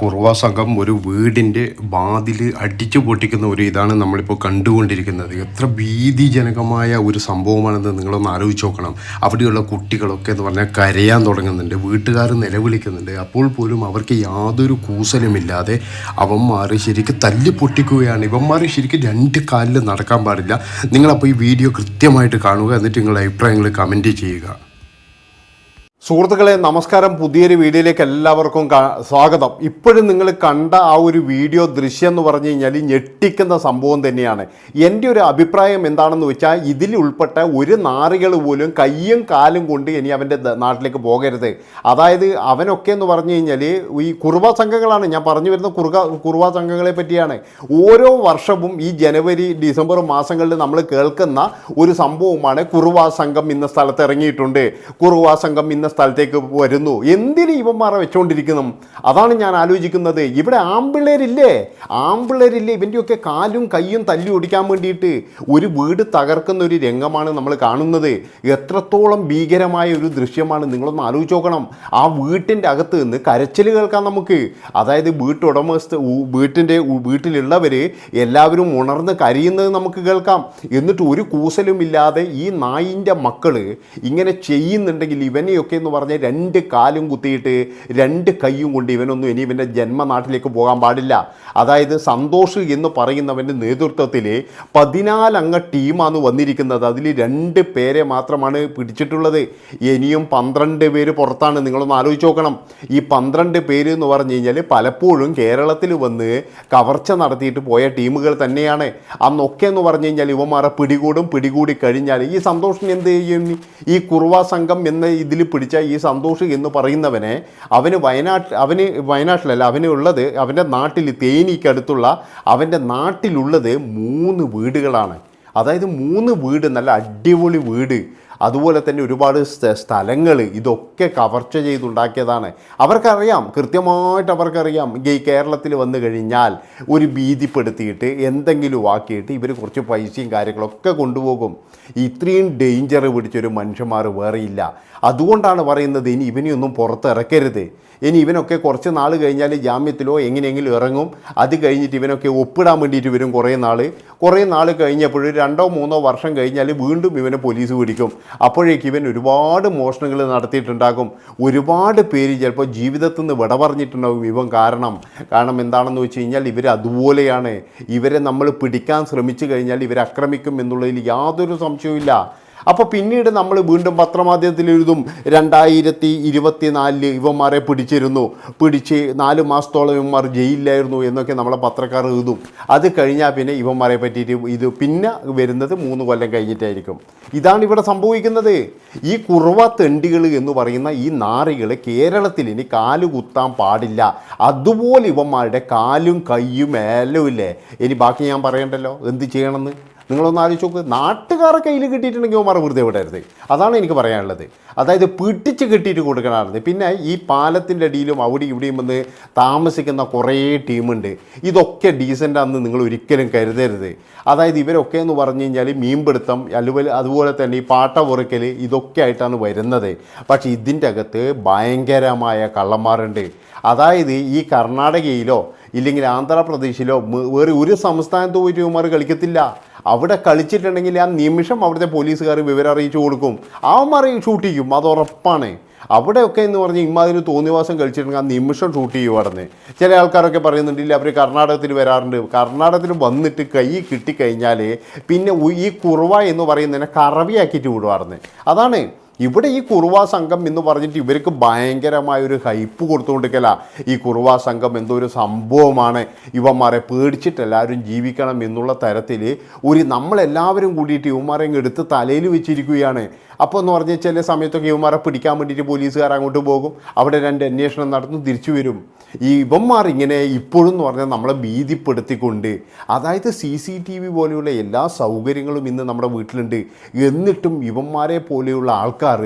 കുറുവ സംഘം ഒരു വീടിന്റെ വാതിൽ അടിച്ചു പൊട്ടിക്കുന്ന ഒരു ഇതാണ് നമ്മളിപ്പോൾ കണ്ടുകൊണ്ടിരിക്കുന്നത്. എത്ര ഭീതിജനകമായ ഒരു സംഭവമാണെന്ന് നിങ്ങളൊന്ന് ആലോചിച്ച് നോക്കണം. അവിടെയുള്ള കുട്ടികളൊക്കെ എന്ന് പറഞ്ഞാൽ കരയാൻ തുടങ്ങുന്നുണ്ട് വീട്ടുകാർ നിലവിളിക്കുന്നുണ്ട്. അപ്പോൾ പോലും അവർക്ക് യാതൊരു കൂസലുമില്ലാതെ അവന്മാർ ശരിക്കും തല്ലി പൊട്ടിക്കുകയാണ്. ഇവന്മാർ ശരിക്കും രണ്ട് കാലിൽ നടക്കാൻ പാടില്ല. നിങ്ങളപ്പോൾ ഈ വീഡിയോ കൃത്യമായിട്ട് കാണുക എന്നിട്ട് നിങ്ങളുടെ അഭിപ്രായങ്ങൾ കമന്റ് ചെയ്യുക. സുഹൃത്തുക്കളെ നമസ്കാരം. പുതിയൊരു വീഡിയോയിലേക്ക് എല്ലാവർക്കും സ്വാഗതം. ഇപ്പോഴും നിങ്ങൾ കണ്ട ആ ഒരു വീഡിയോ ദൃശ്യം എന്ന് പറഞ്ഞു കഴിഞ്ഞാൽ ഞെട്ടിക്കുന്ന സംഭവം തന്നെയാണ്. എന്റെ ഒരു അഭിപ്രായം എന്താണെന്ന് വെച്ചാൽ ഇതിൽ ഉൾപ്പെട്ട ഒരു നാറികൾ പോലും കയ്യും കാലും കൊണ്ട് ഇനി അവന്റെ നാട്ടിലേക്ക് പോകരുത്. അതായത് അവനൊക്കെ എന്ന് പറഞ്ഞു കഴിഞ്ഞാൽ ഈ കുറുവ സംഘങ്ങളാണ്. ഞാൻ പറഞ്ഞു വരുന്ന കുറുക കുറുവ സംഘങ്ങളെ പറ്റിയാണ്. ഓരോ വർഷവും ഈ ജനുവരി ഡിസംബർ മാസങ്ങളിൽ നമ്മൾ കേൾക്കുന്ന ഒരു സംഭവമാണ് കുറുവ സംഘം ഇന്ന സ്ഥലത്ത് ഇറങ്ങിയിട്ടുണ്ട്. കുറുവ സംഘം ഇന്ന സ്ഥലത്തേക്ക് വരുന്നു. എന്തിന് ഇവന്മാരെ വെച്ചുകൊണ്ടിരിക്കുന്നു അതാണ് ഞാൻ ആലോചിക്കുന്നത്. ഇവിടെ ആമ്പിള്ളേരില്ലേ? ആമ്പിള്ളേരില്ലേ? ഇവന്റെയൊക്കെ കാലും കയ്യും തല്ലി ഒടിക്കാൻ വേണ്ടിയിട്ട് ഒരു വീട് തകർക്കുന്ന ഒരു രംഗമാണ് നമ്മൾ കാണുന്നത്. എത്രത്തോളം ഭീകരമായ ഒരു ദൃശ്യമാണ്? നിങ്ങളൊന്ന് ആലോചിച്ച് നോക്കണം. ആ വീട്ടിന്റെ അകത്ത് നിന്ന് കരച്ചിൽ കേൾക്കാം നമുക്ക്. അതായത് വീട്ടുടമസ്ഥ വീട്ടിന്റെ വീട്ടിലുള്ളവർ എല്ലാവരും ഉണർന്ന് കരയുന്നത് നമുക്ക് കേൾക്കാം. എന്നിട്ട് ഒരു കൂസലും ഇല്ലാതെ ഈ നായിന്റെ മക്കൾ ഇങ്ങനെ ചെയ്യുന്നുണ്ടെങ്കിൽ ഇവനെയൊക്കെ എന്ന് പറഞ്ഞ് രണ്ട് കാലും കുത്തിയിട്ട് രണ്ട് കൈയും കൊണ്ട് ഇവനൊന്നും ഇനി ഇവന്റെ ജന്മനാട്ടിലേക്ക് പോകാൻ പാടില്ല. അതായത് സന്തോഷ് എന്ന് പറയുന്നവന്റെ നേതൃത്വത്തിൽ പതിനാലംഗ ടീമാണ് വന്നിരിക്കുന്നത്. അതിൽ രണ്ട് പേരെ മാത്രമാണ് പിടിച്ചിട്ടുള്ളത്. ഇനിയും പന്ത്രണ്ട് പേര് പുറത്താണ്. നിങ്ങളൊന്ന് ആലോചിച്ച് നോക്കണം. ഈ പന്ത്രണ്ട് പേര് എന്ന് പറഞ്ഞു കഴിഞ്ഞാൽ പലപ്പോഴും കേരളത്തിൽ വന്ന് കവർച്ച നടത്തിയിട്ട് പോയ ടീമുകൾ തന്നെയാണ്. അന്നൊക്കെ എന്ന് പറഞ്ഞു കഴിഞ്ഞാൽ ഇവന്മാരെ പിടികൂടും പിടികൂടി കഴിഞ്ഞാൽ ഈ സന്തോഷിന് എന്ത് ചെയ്യും? ഈ കുറുവാ സംഘം എന്ന ഇതിൽ പിടിച്ച ഈ സന്തോഷ് എന്ന് പറയുന്നവനെ അവന് വയനാട്ട് അവന് വയനാട്ടിലല്ല അവന് ഉള്ളത് അവന്റെ നാട്ടിൽ തേനിക്കടുത്തുള്ള അവന്റെ നാട്ടിലുള്ളത് മൂന്ന് വീടുകളാണ്. അതായത് മൂന്ന് വീട് നല്ല അടിപൊളി വീട്. അതുപോലെ തന്നെ ഒരുപാട് സ്ഥലങ്ങൾ ഇതൊക്കെ കവർച്ച ചെയ്തുണ്ടാക്കിയതാണ്. അവർക്കറിയാം കൃത്യമായിട്ട് അവർക്കറിയാം ഈ കേരളത്തിൽ വന്നു കഴിഞ്ഞാൽ ഒരു ഭീതിപ്പെടുത്തിയിട്ട് എന്തെങ്കിലും ആക്കിയിട്ട് ഇവർ കുറച്ച് പൈസയും കാര്യങ്ങളൊക്കെ കൊണ്ടുപോകും. ഇത്രയും ഡേഞ്ചർ പിടിച്ചൊരു മനുഷ്യന്മാർ വേറെയില്ല അതുകൊണ്ടാണ് പറയുന്നത് ഇനി ഇവനെയൊന്നും പുറത്തിറക്കരുത്. ഇനി ഇവനൊക്കെ കുറച്ച് നാൾ കഴിഞ്ഞാൽ ജാമ്യത്തിലോ എങ്ങനെയെങ്കിലും ഇറങ്ങും. അത് കഴിഞ്ഞിട്ട് ഇവനൊക്കെ ഒപ്പിടാൻ വേണ്ടിയിട്ട് വരും കുറേ നാൾ കുറേ നാൾ കഴിഞ്ഞപ്പോൾ രണ്ടോ മൂന്നോ വർഷം കഴിഞ്ഞാൽ വീണ്ടും ഇവനെ പോലീസ് പിടിക്കും. അപ്പോഴേക്ക് ഇവൻ ഒരുപാട് മോഷണങ്ങൾ നടത്തിയിട്ടുണ്ടാകും. ഒരുപാട് പേര് ചിലപ്പോൾ ജീവിതത്തിൽ നിന്ന് വിട പറഞ്ഞിട്ടുണ്ടാകും ഇവൻ കാരണം. കാരണം എന്താണെന്ന് വെച്ച് കഴിഞ്ഞാൽ ഇവർ അതുപോലെയാണ്. ഇവരെ നമ്മൾ പിടിക്കാൻ ശ്രമിച്ചു കഴിഞ്ഞാൽ ഇവരെ ആക്രമിക്കും എന്നുള്ളതിൽ യാതൊരു സംശയവുമില്ല. അപ്പോൾ പിന്നീട് നമ്മൾ വീണ്ടും പത്രമാധ്യമത്തിൽ എഴുതും രണ്ടായിരത്തി ഇരുപത്തി നാലിൽ ഇവന്മാരെ പിടിച്ചിരുന്നു. പിടിച്ച് നാല് മാസത്തോളം ഇവന്മാർ ജയിലിലായിരുന്നു എന്നൊക്കെ നമ്മളെ പത്രക്കാർ എഴുതും. അത് കഴിഞ്ഞാൽ പിന്നെ ഇവന്മാരെ പറ്റിയിട്ട് ഇത് പിന്നെ വരുന്നത് മൂന്ന് കൊല്ലം കഴിഞ്ഞിട്ടായിരിക്കും. ഇതാണ് ഇവിടെ സംഭവിക്കുന്നത്. ഈ കുറവ തെണ്ടികൾ എന്ന് പറയുന്ന ഈ നാറികൾ കേരളത്തിൽ ഇനി കാൽ കുത്താൻ പാടില്ല. അതുപോലെ ഇവന്മാരുടെ കാലും കയ്യും എല്ലാം ഇല്ലേ? ഇനി ബാക്കി ഞാൻ പറയണ്ടല്ലോ? എന്ത് ചെയ്യണമെന്ന്? നിങ്ങളൊന്ന് ആലോചിച്ച് നോക്ക്. നാട്ടുകാരെ കയ്യിൽ കിട്ടിയിട്ടുണ്ടെങ്കിൽ ഉമാർ വെറുതെ വിടരുത്. അതാണ് എനിക്ക് പറയാനുള്ളത്. അതായത് പിടിച്ച് കിട്ടിയിട്ട് കൊടുക്കണമായിരുന്നു. പിന്നെ ഈ പാലത്തിന്റെ അടിയിലും അവിടെ ഇവിടെയും വന്ന് താമസിക്കുന്ന കുറേ ടീമുണ്ട്. ഇതൊക്കെ ഡീസന്റാണെന്ന് നിങ്ങൾ ഒരിക്കലും കരുതരുത്. അതായത് ഇവരൊക്കെ എന്ന് പറഞ്ഞു കഴിഞ്ഞാൽ മീൻപിടുത്തം അതുപോലെ അതുപോലെ തന്നെ ഈ പാട്ട പൊറുക്കൽ ഇതൊക്കെ ആയിട്ടാണ് വരുന്നത്. പക്ഷേ ഇതിന്റെ അകത്ത് ഭയങ്കരമായ കള്ളന്മാരുണ്ട്. അതായത് ഈ കർണാടകയിലോ ഇല്ലെങ്കിൽ ആന്ധ്രാപ്രദേശിലോ വേറെ ഒരു സംസ്ഥാനത്ത് പോയിട്ട് ഇവന്മാർ കളിക്കത്തില്ല. അവിടെ കളിച്ചിട്ടുണ്ടെങ്കിൽ ആ നിമിഷം അവിടുത്തെ പോലീസുകാർ വിവരം അറിയിച്ചു കൊടുക്കും. അവന്മാരെ ഷൂട്ട് ചെയ്യും. അത് ഉറപ്പാണ്. അവിടെയൊക്കെ എന്ന് പറഞ്ഞ് ഇമ്മാതിരി തോന്നിവാസം കളിച്ചിട്ടുണ്ടെങ്കിൽ ആ നിമിഷം ഷൂട്ട് ചെയ്യുമായിരുന്നു ചില ആൾക്കാരൊക്കെ പറയുന്നുണ്ടെങ്കിൽ അവർ കർണാടകത്തിൽ വരാറുണ്ട്. കർണാടകത്തിൽ വന്നിട്ട് കൈ കിട്ടിക്കഴിഞ്ഞാൽ പിന്നെ ഈ കുറുവ എന്ന് പറയുന്നതിനെ കറവിയാക്കിയിട്ട് വിടുമായിരുന്നു അതാണ് ഇവിടെ ഈ കുറുവ സംഘം എന്ന് പറഞ്ഞിട്ട് ഇവർക്ക് ഭയങ്കരമായ ഒരു ഹൈപ്പ് കൊടുത്തുകൊണ്ടിരിക്കല. ഈ കുറുവ സംഘം എന്തോ ഒരു സംഭവമാണ്. ഇവന്മാരെ പേടിച്ചിട്ട് എല്ലാവരും ജീവിക്കണം എന്നുള്ള തരത്തിൽ ഒരു നമ്മളെല്ലാവരും കൂടിയിട്ട് ഇവന്മാരെ എടുത്ത് തലയിൽ വെച്ചിരിക്കുകയാണ്. അപ്പോൾ എന്ന് പറഞ്ഞാൽ ചില സമയത്തൊക്കെ ഇവന്മാരെ പിടിക്കാൻ വേണ്ടിയിട്ട് പോലീസുകാർ അങ്ങോട്ട് പോകും. അവിടെ രണ്ട് അന്വേഷണം നടന്നു തിരിച്ചു വരും. ഈ ഇവന്മാർ ഇങ്ങനെ ഇപ്പോഴും എന്ന് പറഞ്ഞാൽ നമ്മളെ ഭീതിപ്പെടുത്തിക്കൊണ്ട് അതായത് സി സി ടി വി പോലെയുള്ള എല്ലാ സൗകര്യങ്ങളും ഇന്ന് നമ്മുടെ വീട്ടിലുണ്ട്. എന്നിട്ടും ഇവന്മാരെ പോലെയുള്ള ആൾക്കാർ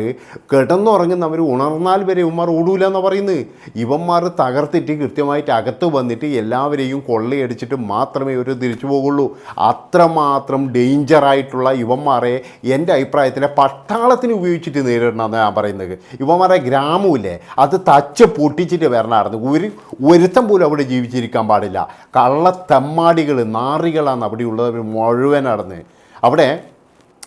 കിടന്നുറങ്ങുന്നവർ ഉണർന്നാൽ വരെ ഇവന്മാർ ഓടൂല എന്ന് പറയുന്നത് ഇവന്മാർ തകർത്തിട്ട് കൃത്യമായിട്ട് അകത്ത് വന്നിട്ട് എല്ലാവരെയും കൊള്ളയടിച്ചിട്ട് മാത്രമേ ഇവർ തിരിച്ചു പോകുള്ളൂ. അത്രമാത്രം ഡേഞ്ചറായിട്ടുള്ള ഇവന്മാരെ എന്റെ അഭിപ്രായത്തിൽ പട്ട പട്ടാളത്തിന് ഉപയോഗിച്ചിട്ട് നേരിടണമെന്ന് ഞാൻ പറയുന്നത്. ഇവന്മാരെ ഗ്രാമമില്ലേ അത് തച്ച് പൊട്ടിച്ചിട്ട് വരണമായിരുന്നു ഒരു ഒരുത്തം പോലും അവിടെ ജീവിച്ചിരിക്കാൻ പാടില്ല. കള്ളത്തെമ്മാടികൾ നാറികളാണ് അവിടെയുള്ളത് മുഴുവൻ നടന്ന്. അവിടെ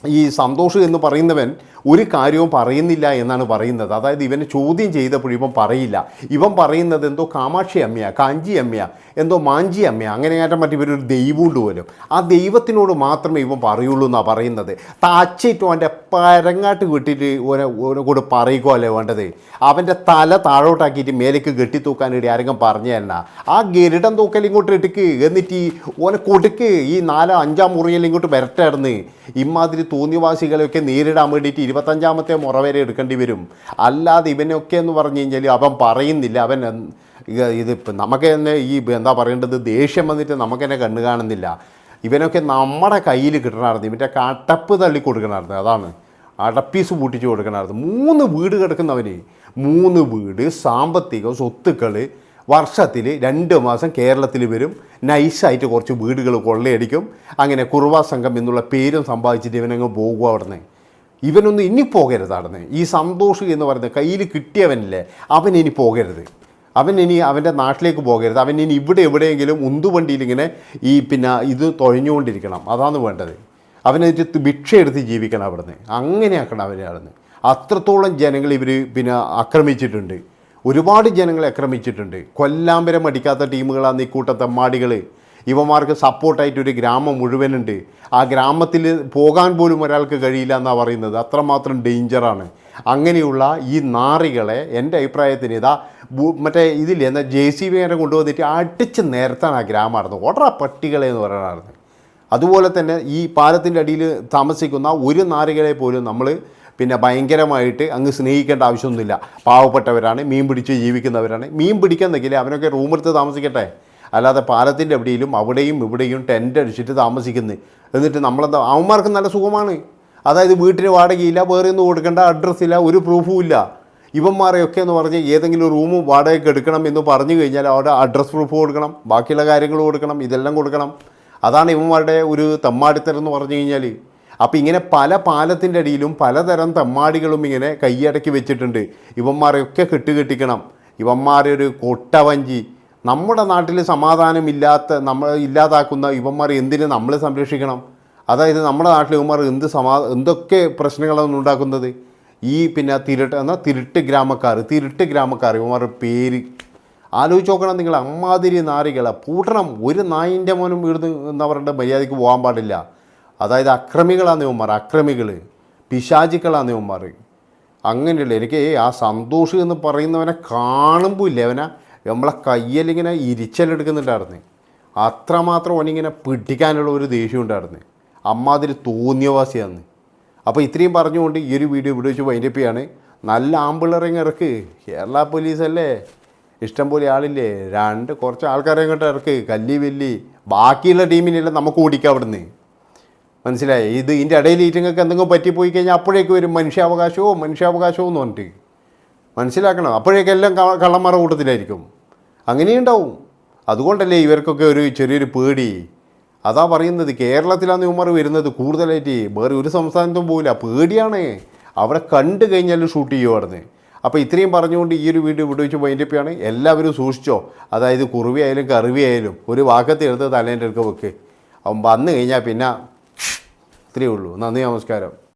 ഈ സന്തോഷ് എന്ന് പറയുന്നവൻ ഒരു കാര്യവും പറയുന്നില്ല എന്നാണ് പറയുന്നത്. അതായത് ഇവനെ ചോദ്യം ചെയ്തപ്പോഴും ഇവൻ പറയില്ല. ഇവൻ പറയുന്നത് എന്തോ കാമാക്ഷി അമ്മയാ കാഞ്ചി അമ്മയാ എന്തോ മാഞ്ചി അമ്മയാ അങ്ങനെയായിട്ട് മറ്റേ ഇവരൊരു ദൈവമുണ്ട് പോലും. ആ ദൈവത്തിനോട് മാത്രമേ ഇവൻ പറയുള്ളൂ എന്നാണ് പറയുന്നത്. താച്ചിട്ടും അവന്റെ പരങ്ങാട്ട് കെട്ടിയിട്ട് ഓരോ ഓനെ കൂടെ പറയുകയോ അല്ലേ വേണ്ടത്? അവന്റെ തല താഴോട്ടാക്കിയിട്ട് മേലേക്ക് കെട്ടിത്തൂക്കാനിടെ ആരെങ്കിലും പറഞ്ഞു തന്നെ? ആ ഗരുഡൻ തൂക്കൽ ഇങ്ങോട്ട് എടുക്ക്. എന്നിട്ട് ഈ ഓനെ കൊടുക്ക്. ഈ നാലോ അഞ്ചാം മുറിയിൽ ഇങ്ങോട്ട് വരട്ടായിരുന്നു ഇമാതിരി തോന്നിവാസികളെയൊക്കെ നേരിടാൻ വേണ്ടിയിട്ട് ഇരുപത്തഞ്ചാമത്തെ മുറ വരെ എടുക്കേണ്ടി വരും. അല്ലാതെ ഇവനൊക്കെ എന്ന് പറഞ്ഞു കഴിഞ്ഞാൽ അവൻ പറയുന്നില്ല. അവൻ ഇത് നമുക്ക് തന്നെ ഈ എന്താ പറയേണ്ടത്? ദേഷ്യം വന്നിട്ട് നമുക്ക് തന്നെ കണ്ണു കാണുന്നില്ല. ഇവനൊക്കെ നമ്മുടെ കയ്യിൽ കിട്ടണമായിരുന്നു. ഇവന്റെ കട്ടപ്പ് തള്ളി കൊടുക്കണമായിരുന്നു. അതാണ്. അടപ്പീസ് പൂട്ടിച്ച് കൊടുക്കണമായിരുന്നു. മൂന്ന് വീട് കിടക്കുന്നവന്. മൂന്ന് വീട് സാമ്പത്തികം സ്വത്തുക്കൾ വർഷത്തിൽ രണ്ട് മാസം കേരളത്തിൽ വരും. നൈസായിട്ട് കുറച്ച് വീടുകൾ കൊള്ളയടിക്കും. അങ്ങനെ കുറുവാ സംഘം എന്നുള്ള പേരും സമ്പാദിച്ചിട്ട് ഇവനങ്ങ് പോകുക അവിടുന്ന്. ഇവനൊന്നും ഇനി പോകരുത് അവിടുന്ന്. ഈ സന്തോഷ് എന്ന് പറയുന്നത് കയ്യിൽ കിട്ടിയവനില്ലേ അവൻ ഇനി പോകരുത്. അവൻ ഇനി അവന്റെ നാട്ടിലേക്ക് പോകരുത്. അവൻ ഇനി ഇവിടെ എവിടെയെങ്കിലും ഉന്തുവണ്ടിയിൽ ഇങ്ങനെ ഈ പിന്നെ ഇത് തൊഴഞ്ഞുകൊണ്ടിരിക്കണം. അതാണ് വേണ്ടത്. അവനെറ്റ് ഭിക്ഷ എടുത്ത് ജീവിക്കണം അവിടുന്ന്. അങ്ങനെയാക്കണം അവരെ അവിടുന്ന്. അത്രത്തോളം ജനങ്ങൾ ഇവർ പിന്നെ ആക്രമിച്ചിട്ടുണ്ട്. ഒരുപാട് ജനങ്ങളെ ആക്രമിച്ചിട്ടുണ്ട്. കൊല്ലാമ്പരം അടിക്കാത്ത ടീമുകളാണ് ഈ കൂട്ടത്തെമ്മാടികൾ ഇവന്മാർക്ക് സപ്പോർട്ടായിട്ട് ഒരു ഗ്രാമം മുഴുവനുണ്ട്. ആ ഗ്രാമത്തിൽ പോകാൻ പോലും ഒരാൾക്ക് കഴിയില്ല എന്നാണ് പറയുന്നത്. അത്രമാത്രം ഡേഞ്ചറാണ് അങ്ങനെയുള്ള ഈ നാറികളെ എന്റെ അഭിപ്രായത്തിന് ഇതാ മറ്റേ ഇതില്ലേ എന്നാൽ ജെ സി ബി വരെ കൊണ്ടുവന്നിട്ട് അടിച്ച് നേരത്താണ് ആ ഗ്രാമമായിരുന്നു ഓടറ പട്ടികളെ എന്ന് പറയണമായിരുന്നു അതുപോലെ തന്നെ ഈ പാലത്തിന്റെ അടിയിൽ താമസിക്കുന്ന ഒരു നാരികളെ പോലും നമ്മൾ പിന്നെ ഭയങ്കരമായിട്ട് അങ്ങ് സ്നേഹിക്കേണ്ട ആവശ്യമൊന്നുമില്ല. പാവപ്പെട്ടവരാണ് മീൻ പിടിച്ച് ജീവിക്കുന്നവരാണ്. മീൻ പിടിക്കുന്നെങ്കിൽ അവനൊക്കെ റൂമെടുത്ത് താമസിക്കട്ടെ. അല്ലാതെ പാലത്തിന്റെ എവിടെയും അവിടെയും ഇവിടെയും ടെന്റ് അടിച്ചിട്ട് താമസിക്കുന്നു. എന്നിട്ട് നമ്മളെന്താ അവന്മാർക്ക് നല്ല സുഖമാണ്. അതായത് വീട്ടിന് വാടകയില്ല വേറെ ഒന്നും കൊടുക്കേണ്ട അഡ്രസ്സില്ല ഒരു പ്രൂഫും ഇല്ല. ഇവന്മാരെയൊക്കെ എന്ന് പറഞ്ഞ് ഏതെങ്കിലും റൂം വാടകയ്ക്ക് എടുക്കണം എന്ന് പറഞ്ഞു കഴിഞ്ഞാൽ അവിടെ അഡ്രസ് പ്രൂഫ് കൊടുക്കണം ബാക്കിയുള്ള കാര്യങ്ങൾ കൊടുക്കണം ഇതെല്ലാം കൊടുക്കണം. അതാണ് ഇവന്മാരുടെ ഒരു തമ്മാടിത്തരം എന്ന് പറഞ്ഞു കഴിഞ്ഞാൽ അപ്പോൾ ഇങ്ങനെ പല പാലത്തിന്റെ അടിയിലും പലതരം തെമ്മാടികളും ഇങ്ങനെ കൈയടക്കി വെച്ചിട്ടുണ്ട്. ഇവന്മാരെയൊക്കെ കെട്ടുകെട്ടിക്കണം ഇവന്മാരെ ഒരു കൊട്ടവഞ്ചി. നമ്മുടെ നാട്ടിൽ സമാധാനമില്ലാത്ത നമ്മൾ ഇല്ലാതാക്കുന്ന ഇവന്മാർ എന്തിനു നമ്മൾ സംരക്ഷിക്കണം? അതായത് നമ്മുടെ നാട്ടിൽ ഇവന്മാർ എന്ത് സമാ എന്തൊക്കെ പ്രശ്നങ്ങളാണ് ഉണ്ടാക്കുന്നത്? ഈ പിന്നെ തിരുട്ട് എന്നാൽ തിരുട്ട് ഗ്രാമക്കാർ തിരുട്ട് ഗ്രാമക്കാർ ഇവന്മാരുടെ പേര്. ആലോചിച്ച് നോക്കണം നിങ്ങൾ അമ്മാതിരി നാരികളെ. പൂട്ടണം. ഒരു നായിന്റെ മോനും ഇവിടുന്ന് എന്താ മര്യാദയ്ക്ക് പോകാൻ പാടില്ല. അതായത് അക്രമികളാണ് ഇവന്മാർ അക്രമികൾ പിശാചിക്കളാണ് ഇവന്മാർ. അങ്ങനെയുള്ള എനിക്ക് ആ സന്തോഷ് എന്ന് പറയുന്നവനെ കാണുമ്പോൾ ഇല്ല അവനെ? നമ്മളെ കയ്യിലിങ്ങനെ ഇരിച്ചലെടുക്കുന്നുണ്ടായിരുന്നു. അത്രമാത്രം അവനിങ്ങനെ പിടിക്കാനുള്ള ഒരു ദേഷ്യം ഉണ്ടായിരുന്നു. അമ്മാതിരി തോന്നിയവാസിയാണ്. അപ്പോൾ ഇത്രയും പറഞ്ഞുകൊണ്ട് ഈ ഒരു വീഡിയോ ഇവിടെ വെച്ച് വൈൻഡപ്പ് ചെയ്യാണ്. നല്ല ആമ്പിളറിങ് ഇറക്ക്. കേരള പോലീസല്ലേ ഇഷ്ടം പോലെ ആളില്ലേ? രണ്ട് കുറച്ച് ആൾക്കാരെ ഇങ്ങോട്ട് ഇറക്ക്. കല്ലി വെല്ലി. ബാക്കിയുള്ള ടീമിനെല്ലാം നമുക്ക് ഓടിക്കാം അവിടുന്ന്. മനസ്സിലായി? ഇത് ഇതിന്റെ ഇടയിൽ ഈറ്റങ്ങൾക്ക് എന്തെങ്കിലും പറ്റിപ്പോയി കഴിഞ്ഞാൽ അപ്പോഴേക്ക് വരും മനുഷ്യാവകാശവും മനുഷ്യാവകാശവും എന്ന് പറഞ്ഞിട്ട് മനസ്സിലാക്കണം. അപ്പോഴേക്കെല്ലാം എല്ലാം കള്ളന്മാരുടെ കൂട്ടത്തിലായിരിക്കും. അങ്ങനെയുണ്ടാവും അതുകൊണ്ടല്ലേ ഇവർക്കൊക്കെ ഒരു ചെറിയൊരു പേടി. അതാ പറയുന്നത് കേരളത്തിലാണ് ഇവന്മാർ വരുന്നത് കൂടുതലായിട്ട്. വേറെ ഒരു സംസ്ഥാനത്തും പോവില്ല. പേടിയാണ്. അവരെ കണ്ടു കഴിഞ്ഞാൽ ഷൂട്ട് ചെയ്യുമായിരുന്നു അപ്പോൾ ഇത്രയും പറഞ്ഞുകൊണ്ട് ഈ ഒരു വീഡിയോ ഇവിടെ വെച്ച് ആണ് എല്ലാവരും സൂക്ഷിച്ചോ. അതായത് കുറുവി ആയാലും കറുവി ആയാലും ഒരു വാക്കത്ത് എടുത്ത് തലേന്റെ അടുക്ക വെക്ക്. അവൻ വന്നു കഴിഞ്ഞാൽ പിന്നെ ഇത്രയേ ഉള്ളൂ. നന്ദി നമസ്കാരം.